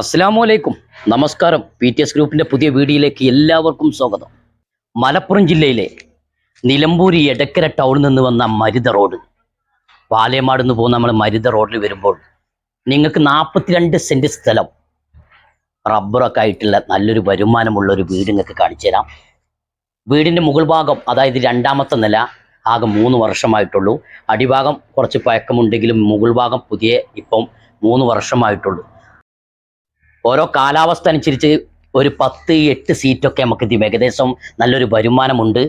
അസ്സാം നമസ്കാരം. P T S ഗ്രൂപ്പിന്റെ പുതിയ വീഡിയോയിലേക്ക് എല്ലാവർക്കും സ്വാഗതം. മലപ്പുറം ജില്ലയിലെ നിലമ്പൂരി എടക്കര ടൗണിൽ നിന്ന് വന്ന മരുത റോഡ് പാലേമാട് നിന്ന് പോകുന്ന നമ്മൾ മരുത റോഡിൽ വരുമ്പോൾ നിങ്ങൾക്ക് നാൽപ്പത്തിരണ്ട് സെന്റ് സ്ഥലം റബ്ബറൊക്കെ ആയിട്ടുള്ള നല്ലൊരു വരുമാനമുള്ള ഒരു വീട് നിങ്ങൾക്ക് കാണിച്ചു തരാം. വീടിന്റെ മുകൾ ഭാഗം അതായത് രണ്ടാമത്തെ നില ആകെ മൂന്ന് വർഷമായിട്ടുള്ളൂ. അടിഭാഗം കുറച്ച് പഴക്കമുണ്ടെങ്കിലും മുകൾ ഭാഗം പുതിയ ഇപ്പം മൂന്ന് വർഷമായിട്ടുള്ളൂ. ഓരോ കാലാവസ്ഥ അനുസരിച്ച് ഒരു പത്ത് എട്ട് സീറ്റൊക്കെ നമുക്ക് ഇത് ഏകദേശം നല്ലൊരു വരുമാനമുണ്ട്.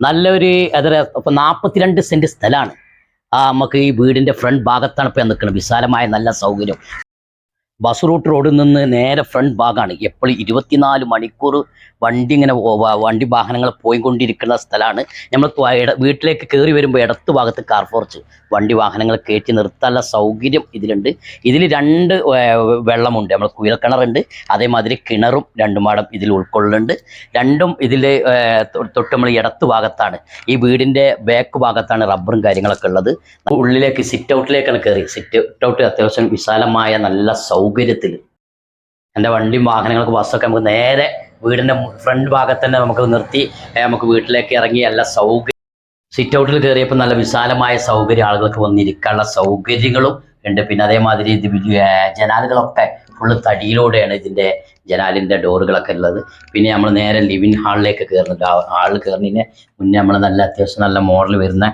നല്ലൊരു അതര ഇപ്പം നാൽപ്പത്തിരണ്ട് സെന്റ് സ്ഥലമാണ്. ആ നമുക്ക് ഈ വീടിന്റെ ഫ്രണ്ട് ഭാഗത്താണ് ഇപ്പം നിൽക്കുന്നത്. വിശാലമായ നല്ല സൗകര്യം. ബസ് റൂട്ട് റോഡിൽ നിന്ന് നേരെ ഫ്രണ്ട് ഭാഗമാണ് എപ്പോഴും ഇരുപത്തിനാല് മണിക്കൂർ വണ്ടി ഇങ്ങനെ വണ്ടി വാഹനങ്ങൾ പോയിക്കൊണ്ടിരിക്കുന്ന സ്ഥലമാണ് നമ്മൾ വീട്ടിലേക്ക് കയറി വരുമ്പോൾ ഇടത്ത് ഭാഗത്ത് കാർ ഫോർച്ച് വണ്ടി വാഹനങ്ങൾ കയറ്റി നിർത്താനുള്ള സൗകര്യം ഇതിലുണ്ട്. ഇതിൽ രണ്ട് വെള്ളമുണ്ട്. നമ്മൾ കുയൽക്കിണറുണ്ട് അതേമാതിരി കിണറും രണ്ടു മാടം ഇതിൽ ഉൾക്കൊള്ളുന്നുണ്ട്. രണ്ടും ഇതിൽ തൊട്ട് നമ്മൾ ഇടത്ത് ഭാഗത്താണ്. ഈ വീടിന്റെ ബാക്ക് ഭാഗത്താണ് റബ്ബറും കാര്യങ്ങളൊക്കെ ഉള്ളത്. ഉള്ളിലേക്ക് സിറ്റ് ഔട്ടിലേക്കാണ് കയറി സിറ്റ് ഔട്ട് അത്യാവശ്യം വിശാലമായ നല്ല സൗകര്യത്തിൽ എന്റെ വണ്ടിയും വാഹനങ്ങൾക്ക് ബസ്സൊക്കെ നമുക്ക് നേരെ വീടിന്റെ ഫ്രണ്ട് ഭാഗത്ത് തന്നെ നമുക്ക് നിർത്തി നമുക്ക് വീട്ടിലേക്ക് ഇറങ്ങി നല്ല സൗകര്യം സിറ്റ് ഔട്ടിൽ കയറിയപ്പോൾ നല്ല വിശാലമായ സൗകര്യം ആളുകൾക്ക് വന്നിരിക്കാനുള്ള സൗകര്യങ്ങളും ഉണ്ട്. പിന്നെ അതേമാതിരി ഇത് ജനാലുകളൊക്കെ ഫുള്ള് തടിയിലൂടെയാണ് ഇതിന്റെ ജനാലിന്റെ ഡോറുകളൊക്കെ ഉള്ളത്. പിന്നെ നമ്മൾ നേരെ ലിവിൻ ഹാളിലേക്ക് കയറുന്നുണ്ട് ഹാളിൽ കയറുന്നതിന് മുന്നേ നമ്മൾ നല്ല അത്യാവശ്യം നല്ല മോഡൽ വരുന്ന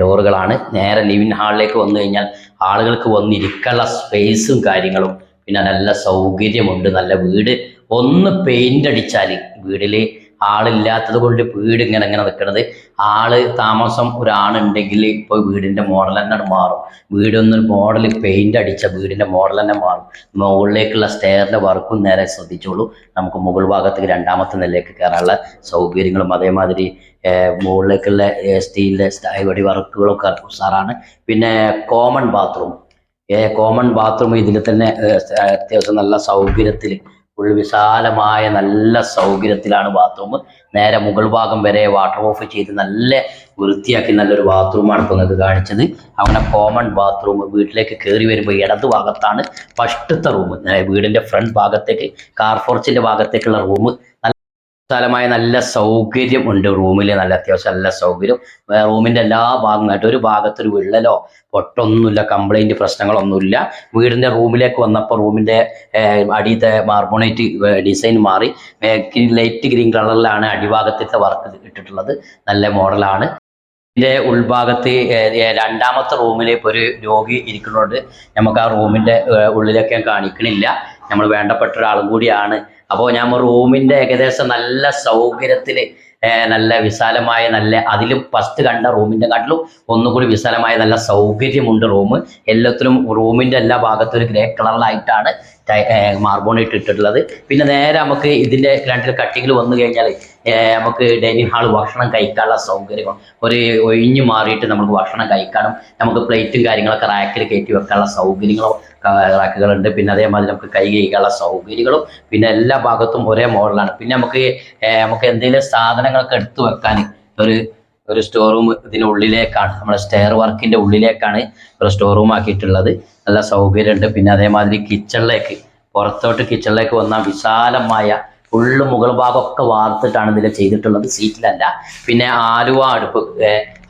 ഡോറുകളാണ്. നേരെ ലിവിൻ ഹാളിലേക്ക് വന്നു കഴിഞ്ഞാൽ ആളുകൾക്ക് വന്നിരിക്കാനുള്ള സ്പേസും കാര്യങ്ങളും. പിന്നെ നല്ല സൗകര്യമുണ്ട് നല്ല വീട്. ഒന്ന് പെയിന്റ് അടിച്ചാൽ വീട്ടിൽ ആളില്ലാത്തത് കൊണ്ട് വീട് ഇങ്ങനെ ഇങ്ങനെ നിൽക്കുന്നത് ആൾ താമസം ഒരാളുണ്ടെങ്കിൽ ഇപ്പോൾ വീടിന്റെ മോഡൽ തന്നെ മാറും. വീടൊന്ന് മോഡൽ പെയിന്റ് അടിച്ച വീടിന്റെ മോഡൽ തന്നെ മാറും. മുകളിലേക്കുള്ള സ്റ്റെയറിന്റെ വർക്കും നേരെ ശ്രദ്ധിച്ചോളൂ. നമുക്ക് മുകൾ ഭാഗത്തേക്ക് രണ്ടാമത്തെ നിലയിലേക്ക് കയറാനുള്ള സൗകര്യങ്ങളും അതേമാതിരി മുകളിലേക്കുള്ള സ്റ്റീലിന്റെ വടി വർക്കുകളൊക്കെ ഉഷാറാണ്. പിന്നെ കോമൺ ബാത്റൂം കോമൺ ബാത്റൂം ഇതിൽ തന്നെ അത്യാവശ്യം നല്ല സൗകര്യത്തിൽ ഫുൾ വിശാലമായ നല്ല സൗകര്യത്തിലാണ് ബാത്റൂം നേരെ മുകൾ ഭാഗം വരെ വാട്ടർ ഓഫ് ചെയ്ത് നല്ല വൃത്തിയാക്കി നല്ലൊരു ബാത്റൂമാണ് ഇപ്പോൾ നിങ്ങൾക്ക് കാണിച്ചത്. അങ്ങനെ കോമൺ ബാത്റൂം വീട്ടിലേക്ക് കയറി വരുമ്പോൾ ഇടത് ഭാഗത്താണ് ഫസ്റ്റത്തെ റൂം വീടിന്റെ ഫ്രണ്ട് ഭാഗത്തേക്ക് കാർ ഫോർച്ചിന്റെ ഭാഗത്തേക്കുള്ള റൂം വിശാലമായ നല്ല സൗകര്യം ഉണ്ട് റൂമിൽ നല്ല അത്യാവശ്യം നല്ല സൗകര്യം. റൂമിന്റെ എല്ലാ ഭാഗങ്ങളായിട്ട് ഒരു ഭാഗത്തൊരു വിള്ളലോ പൊട്ടൊന്നുമില്ല കംപ്ലൈന്റ് പ്രശ്നങ്ങളൊന്നുമില്ല. വീടിന്റെ റൂമിലേക്ക് വന്നപ്പോൾ റൂമിന്റെ അടിയത്തെ മാർബോണേറ്റ് ഡിസൈൻ മാറി. ലൈറ്റ് ഗ്രീൻ കളറിലാണ് അടിഭാഗത്തെ വർക്ക് ഇട്ടിട്ടുള്ളത്. നല്ല മോഡലാണ്. ഇതിന്റെ ഉൾഭാഗത്ത് രണ്ടാമത്തെ റൂമിൽ ഇപ്പോൾ ഒരു രോഗി ഇരിക്കുന്നുണ്ട്. നമുക്ക് ആ റൂമിന്റെ ഉള്ളിലേക്ക് കാണിക്കണില്ല. നമ്മൾ വേണ്ടപ്പെട്ട ഒരാളും കൂടിയാണ്. അപ്പോൾ ഞാൻ റൂമിന്റെ ഏകദേശം നല്ല സൗകര്യത്തിൽ നല്ല വിശാലമായ നല്ല അതിലും ഫസ്റ്റ് കണ്ട റൂമിന്റെ കാട്ടിലും ഒന്നുകൂടി വിശാലമായ നല്ല സൗകര്യമുണ്ട് റൂം. എല്ലാത്തിലും റൂമിന്റെ എല്ലാ ഭാഗത്തും ഒരു ഗ്രേ കളറിലായിട്ടാണ് മാർബോണേറ്റ് ഇട്ടിട്ടുള്ളത്. പിന്നെ നേരെ നമുക്ക് ഇതിന്റെ രണ്ടിൽ കട്ടിങ്ങിൽ വന്നു കഴിഞ്ഞാൽ നമുക്ക് ഡൈനിങ് ഹാൾ ഭക്ഷണം കഴിക്കാനുള്ള സൗകര്യം ഒരു ഒഴിഞ്ഞു മാറിയിട്ട് നമുക്ക് ഭക്ഷണം കഴിക്കാനും നമുക്ക് പ്ലേറ്റും കാര്യങ്ങളൊക്കെ റാക്കിൽ കയറ്റി വെക്കാനുള്ള സൗകര്യങ്ങളോ റാക്കുകളുണ്ട്. പിന്നെ അതേമാതിരി നമുക്ക് കൈ കഴിക്കാനുള്ള സൗകര്യങ്ങളും പിന്നെ എല്ലാ ഭാഗത്തും ഒരേ മോഡലാണ്. പിന്നെ നമുക്ക് നമുക്ക് എന്തെങ്കിലും സാധനങ്ങളൊക്കെ എടുത്തു വെക്കാൻ ഒരു ഒരു സ്റ്റോർ റൂം ഇതിനുള്ളിലേക്കാണ് നമ്മുടെ സ്റ്റെയർ വർക്കിന്റെ ഉള്ളിലേക്കാണ് ഒരു സ്റ്റോർ റൂം ആക്കിയിട്ടുള്ളത്. നല്ല സൗകര്യമുണ്ട്. പിന്നെ അതേമാതിരി കിച്ചണിലേക്ക് പുറത്തോട്ട് കിച്ചണിലേക്ക് വന്ന വിശാലമായ ഫുള്ള് മുകൾ ഭാഗമൊക്കെ വാർത്തിട്ടാണ് ഇതിൽ ചെയ്തിട്ടുള്ളത്. സീറ്റിലല്ല. പിന്നെ ആലുവ അടുപ്പ്.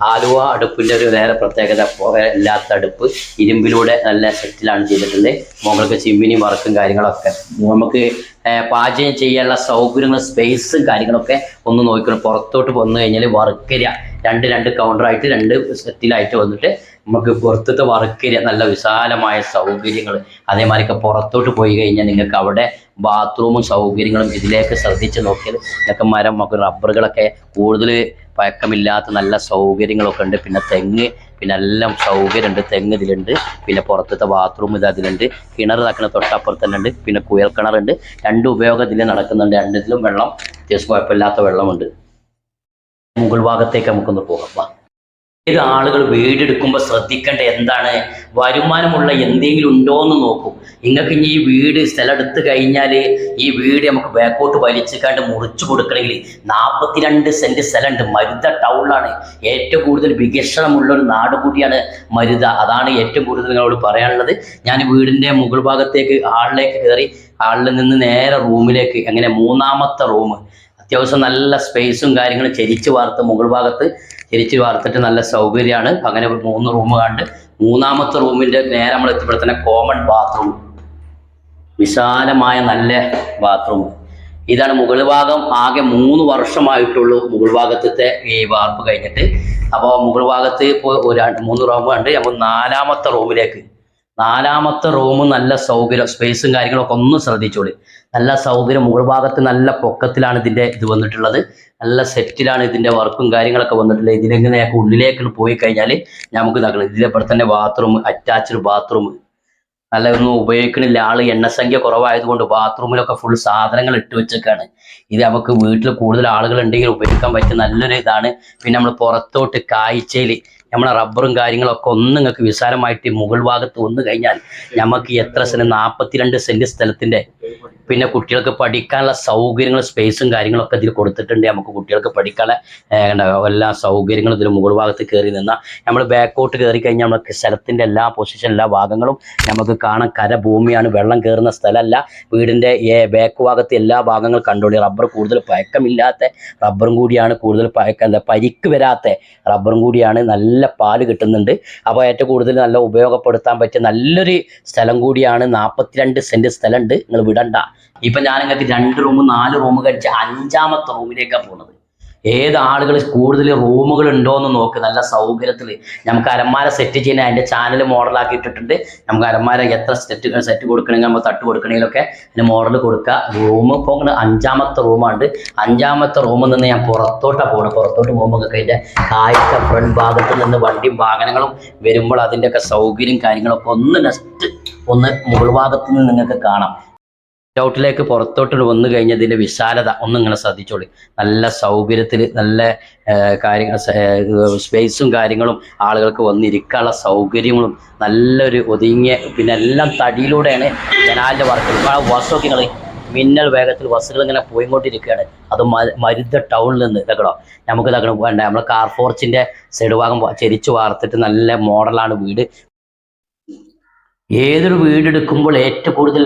ആലുവ അടുപ്പിന്റെ ഒരു വേറെ പ്രത്യേകത ഇല്ലാത്ത അടുപ്പ് ഇരുമ്പിലൂടെ നല്ല സെറ്റിലാണ് ചെയ്തിട്ടുള്ളത്. മുകൾക്ക് ചിമ്മിനി വർക്കും കാര്യങ്ങളൊക്കെ. നമുക്ക് പാചകം ചെയ്യാനുള്ള സൗകര്യങ്ങളും സ്പേസും കാര്യങ്ങളൊക്കെ ഒന്ന് നോക്കണം പുറത്തോട്ട് വന്നു കഴിഞ്ഞാൽ വർക്കരിയ രണ്ട് രണ്ട് കൗണ്ടറായിട്ട് രണ്ട് സെറ്റിലായിട്ട് വന്നിട്ട് നമുക്ക് പുറത്തത്തെ വർക്കരിയ നല്ല വിശാലമായ സൗകര്യങ്ങൾ അതേമാതിരിയൊക്കെ പുറത്തോട്ട് പോയി കഴിഞ്ഞാൽ നിങ്ങൾക്ക് അവിടെ ബാത്റൂമും സൗകര്യങ്ങളും ഇതിലേക്ക് ശ്രദ്ധിച്ച് നോക്കിയാൽ നിങ്ങൾക്ക് മരം നമുക്ക് റബ്ബറുകളൊക്കെ കൂടുതൽ പഴക്കമില്ലാത്ത നല്ല സൗകര്യങ്ങളൊക്കെ ഉണ്ട്. പിന്നെ തെങ്ങ് പിന്നെ എല്ലാം സൗകര്യമുണ്ട്. തെങ്ങ് ഇതിലുണ്ട്. പിന്നെ പുറത്തത്തെ ബാത്റൂം ഇത് അതിലുണ്ട്. കിണർ ഇതാക്കുന്ന തൊട്ടപ്പുറത്ത് തന്നെ ഉണ്ട്. പിന്നെ കുയൽ കിണറുണ്ട്. രണ്ട് ഉപയോഗം ഇതിൽ നടക്കുന്നുണ്ട്. രണ്ടിലും വെള്ളം അത്യാവശ്യം കുഴപ്പമില്ലാത്ത വെള്ളമുണ്ട്. മുകൾ ഭാഗത്തേക്ക് നമുക്കൊന്ന് പോകാം. ഏത് ആളുകൾ വീടെടുക്കുമ്പോൾ ശ്രദ്ധിക്കേണ്ട എന്താണ്? വരുമാനമുള്ള എന്തെങ്കിലും ഉണ്ടോ എന്ന് നോക്കും. നിങ്ങൾക്ക് ഇനി ഈ വീട് സ്ഥലം എടുത്തു കഴിഞ്ഞാൽ ഈ വീട് നമുക്ക് ബാക്കോട്ട് വലിച്ചിക്കാണ്ട് മുറിച്ചു കൊടുക്കണമെങ്കിൽ നാൽപ്പത്തിരണ്ട് സെന്റ് സ്ഥലമുണ്ട്. മരുത ടൗണിലാണ് ഏറ്റവും കൂടുതൽ വികസനമുള്ള ഒരു നാട് കൂടിയാണ് മരുത. അതാണ് ഏറ്റവും കൂടുതൽ നിങ്ങളോട് പറയാനുള്ളത്. ഞാൻ വീടിന്റെ മുകൾ ഭാഗത്തേക്ക് ഹാളിലേക്ക് കയറി ഹാളിൽ നിന്ന് നേരെ റൂമിലേക്ക് അങ്ങനെ മൂന്നാമത്തെ റൂം. അത്യാവശ്യം നല്ല സ്പേസും കാര്യങ്ങളും ചരിച്ചു വാർത്ത് മുകൾ ഭാഗത്ത്. ചെരിച്ച് വാർത്തിട്ട് നല്ല സൗകര്യമാണ്. അങ്ങനെ മൂന്ന് റൂം കണ്ട് മൂന്നാമത്തെ റൂമിന്റെ നേരെ നമ്മൾ എത്തിയപ്പോൾ തന്നെ കോമൺ ബാത്റൂം വിശാലമായ നല്ല ബാത്റൂം ഇതാണ് മുകൾ ഭാഗം. ആകെ മൂന്ന് വർഷമായിട്ടുള്ളൂ മുകൾ ഭാഗത്തെ ഈ വാർപ്പ് കഴിഞ്ഞിട്ട്. അപ്പോൾ മുകൾ ഭാഗത്ത് ഇപ്പോൾ ഒരു മൂന്ന് റൂം കണ്ട് നമ്മൾ നാലാമത്തെ റൂമിലേക്ക് നാലാമത്തെ റൂം നല്ല സൗകര്യം സ്പേസും കാര്യങ്ങളൊക്കെ ഒന്ന് ശ്രദ്ധിച്ചോളി. നല്ല സൗകര്യം മുകൾ ഭാഗത്ത് നല്ല പൊക്കത്തിലാണ് ഇതിന്റെ ഇത് വന്നിട്ടുള്ളത്. നല്ല സെറ്റിലാണ് ഇതിന്റെ വർക്കും കാര്യങ്ങളൊക്കെ വന്നിട്ടുള്ളത്. ഇതിലെങ്ങനെ ഉള്ളിലേക്ക് പോയി കഴിഞ്ഞാൽ നമുക്ക് ഇതാക്കണം. ഇതിലെ തന്നെ ബാത്റൂം അറ്റാച്ച്ഡ് ബാത്റൂം നല്ല ഒന്നും ഉപയോഗിക്കണില്ല. ആൾ എണ്ണസംഖ്യ കുറവായതുകൊണ്ട് ബാത്റൂമിലൊക്കെ ഫുൾ സാധനങ്ങൾ ഇട്ട് വെച്ചേക്കാണ്. ഇത് നമുക്ക് വീട്ടിൽ കൂടുതൽ ആളുകൾ ഉണ്ടെങ്കിൽ ഉപയോഗിക്കാൻ പറ്റിയ നല്ലൊരു ഇതാണ്. പിന്നെ നമ്മൾ പുറത്തോട്ട് കാഴ്ചയിൽ നമ്മളെ റബ്ബറും കാര്യങ്ങളൊക്കെ ഒന്ന് നിങ്ങൾക്ക് വിശാലമായിട്ട് മുകൾ ഭാഗത്ത് വന്നു കഴിഞ്ഞാൽ നമുക്ക് എത്ര സെന്റ്? നാൽപ്പത്തിരണ്ട് സെന്റ് സ്ഥലത്തിന്റെ പിന്നെ കുട്ടികൾക്ക് പഠിക്കാനുള്ള സൗകര്യങ്ങൾ സ്പേസും കാര്യങ്ങളൊക്കെ ഇതിൽ കൊടുത്തിട്ടുണ്ട് നമുക്ക് കുട്ടികൾക്ക് പഠിക്കാനുള്ള എല്ലാ സൗകര്യങ്ങളും ഇതിൽ മുകൾ ഭാഗത്ത് കയറി നിന്നാൽ നമ്മൾ ബാക്കോട്ട് കയറി കഴിഞ്ഞാൽ നമുക്ക് സ്ഥലത്തിന്റെ എല്ലാ പൊസിഷൻ എല്ലാ ഭാഗങ്ങളും നമുക്ക് കാണാൻ കരഭൂമിയാണ്. വെള്ളം കയറുന്ന സ്ഥലമല്ല വീടിന്റെ ബാക്ക് ഭാഗത്ത് എല്ലാ ഭാഗങ്ങളും കണ്ടോളി. റബ്ബർ കൂടുതൽ പഴക്കമില്ലാത്ത റബ്ബറും കൂടിയാണ് കൂടുതൽ പഴക്ക. പരിക്ക് വരാത്ത റബ്ബറും കൂടിയാണ് നല്ല പാൽ കിട്ടുന്നുണ്ട്. അപ്പോൾ ഏറ്റവും കൂടുതൽ നല്ല ഉപയോഗപ്പെടുത്താൻ പറ്റിയ നല്ലൊരു സ്ഥലം കൂടിയാണ് നാൽപ്പത്തിരണ്ട് സെന്റ് സ്ഥലമുണ്ട്. നിങ്ങൾ വിടണ്ട. ഇപ്പം ഞാൻ നിങ്ങൾക്ക് രണ്ട് റൂം നാല് റൂം കഴിച്ച് അഞ്ചാമത്തെ റൂമിലേക്കാണ് പോകുന്നത് ഏത് ആളുകൾ കൂടുതൽ റൂമുകൾ ഉണ്ടോ എന്ന് നോക്ക് നല്ല സൗകര്യത്തിൽ നമുക്ക് അരന്മാരെ സെറ്റ് ചെയ്യുന്ന അതിന്റെ ചാനൽ മോഡലാക്കി ഇട്ടിട്ടുണ്ട് നമുക്ക് അരന്മാരെ എത്ര സെറ്റ് സെറ്റ് കൊടുക്കണമെങ്കിൽ നമ്മൾ തട്ട് കൊടുക്കണമെങ്കിലൊക്കെ അതിന് മോഡൽ കൊടുക്കുക റൂം ഇപ്പോൾ അഞ്ചാമത്തെ റൂമാണ് അഞ്ചാമത്തെ റൂമിൽ നിന്ന് ഞാൻ പുറത്തോട്ടാണ് പോകുന്നത് പുറത്തോട്ട് പോകുമ്പോൾ അതിന്റെ കാഴ്ച ഫ്രണ്ട് ഭാഗത്ത് നിന്ന് വണ്ടിയും വാഹനങ്ങളും വരുമ്പോൾ അതിന്റെയൊക്കെ സൗകര്യം കാര്യങ്ങളൊക്കെ ഒന്ന് നെസ്റ്റ് ഒന്ന് മുകൾ ഭാഗത്ത് നിന്ന് നിങ്ങൾക്ക് കാണാം. ഔട്ടിലേക്ക് പുറത്തോട്ട് വന്നു കഴിഞ്ഞാൽ ഇതിന്റെ വിശാലത ഒന്നും ഇങ്ങനെ ശ്രദ്ധിച്ചോളി. നല്ല സൗകര്യത്തിൽ നല്ല കാര്യങ്ങൾ സ്പേസും കാര്യങ്ങളും ആളുകൾക്ക് വന്നിരിക്കാനുള്ള സൗകര്യങ്ങളും നല്ലൊരു ഒതുങ്ങിയ പിന്നെ എല്ലാം തടിയിലൂടെയാണ് ജനാലിന്റെ വർക്ക് ഇപ്പോൾ ബസ്സൊക്കെ നിങ്ങൾ മിന്നൽ വേഗത്തിൽ ബസ്സുകൾ ഇങ്ങനെ പോയിക്കൊണ്ടിരിക്കുകയാണ്. അത് മരുദ്ധ ടൗണിൽ നിന്ന് ഇതാക്കണോ? നമുക്ക് ഇതാക്കണം വേണ്ട. നമ്മൾ കാർഫോർച്ചിന്റെ സൈഡ് ഭാഗം ചെരിച്ചു വാർത്തിട്ട് നല്ല മോഡലാണ് വീട്. ഏതൊരു വീടെടുക്കുമ്പോൾ ഏറ്റവും കൂടുതൽ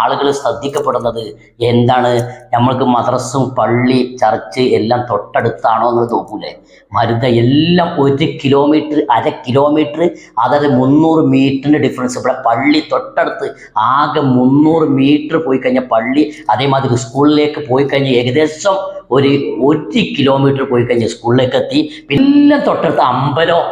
ആളുകൾ ശ്രദ്ധിക്കപ്പെടുന്നത് എന്താണ്? നമ്മൾക്ക് മദ്രസും പള്ളി ചർച്ച് എല്ലാം തൊട്ടടുത്താണോ എന്ന് നോക്കൂലേ. മരുത എല്ലാം ഒരു കിലോമീറ്റർ അര കിലോമീറ്റർ അതായത് മുന്നൂറ് മീറ്ററിന്റെ ഡിഫറൻസ് ഇവിടെ പള്ളി തൊട്ടടുത്ത് ആകെ മുന്നൂറ് മീറ്റർ പോയി കഴിഞ്ഞാൽ പള്ളി അതേമാതിരി സ്കൂളിലേക്ക് പോയി കഴിഞ്ഞാൽ ഏകദേശം ഒരു ഒരു കിലോമീറ്റർ പോയി കഴിഞ്ഞാൽ സ്കൂളിലേക്ക് എത്തി. പിന്നെ തൊട്ടടുത്ത് അമ്പലം.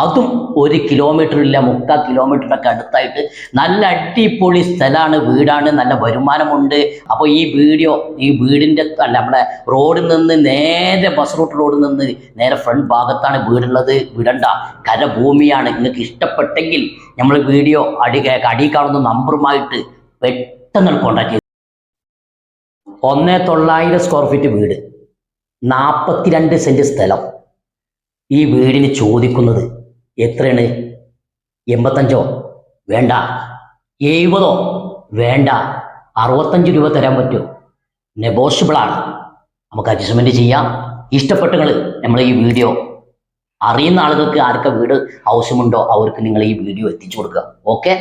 അതും ഒരു കിലോമീറ്റർ ഇല്ല മുക്കാൽ കിലോമീറ്ററൊക്കെ അടുത്തായിട്ട് നല്ല അടിപൊളി സ്ഥലമാണ് വീടാണ് നല്ല വരുമാനമുണ്ട്. അപ്പോൾ ഈ വീഡിയോ ഈ വീടിന്റെ അല്ല നമ്മുടെ റോഡിൽ നിന്ന് നേരെ ബസ് റൂട്ട് റോഡിൽ നിന്ന് നേരെ ഫ്രണ്ട് ഭാഗത്താണ് വീടുള്ളത്. വിടണ്ട. കരഭൂമിയാണ്. നിങ്ങൾക്ക് ഇഷ്ടപ്പെട്ടെങ്കിൽ നമ്മൾ വീഡിയോ അടി അടി കാണുന്ന നമ്പറുമായിട്ട് പെട്ടെന്ന് കോൺടാക്ട് ചെയ്തു ഒന്നേ തൊള്ളായിരം സ്ക്വയർ ഫീറ്റ് വീട്. നാൽപ്പത്തിരണ്ട് സെന്റ് സ്ഥലം. ഈ വീടിന് ചോദിക്കുന്നത് എത്രയാണ്? എൺപത്തഞ്ചോ? വേണ്ട. എഴുപതോ? വേണ്ട. അറുപത്തഞ്ച് രൂപ തരാൻ പറ്റുമോ നെഗോഷ്യബിളാണ് നമുക്ക് അഡ്ജസ്റ്റ്മെന്റ് ചെയ്യാം. ഇഷ്ടപ്പെട്ടങ്ങൾ നമ്മൾ ഈ വീഡിയോ അറിയുന്ന ആളുകൾക്ക് ആർക്കെ വീട് ആവശ്യമുണ്ടോ? അവർക്ക് നിങ്ങൾ ഈ വീഡിയോ എത്തിച്ചു കൊടുക്കുക. ഓക്കെ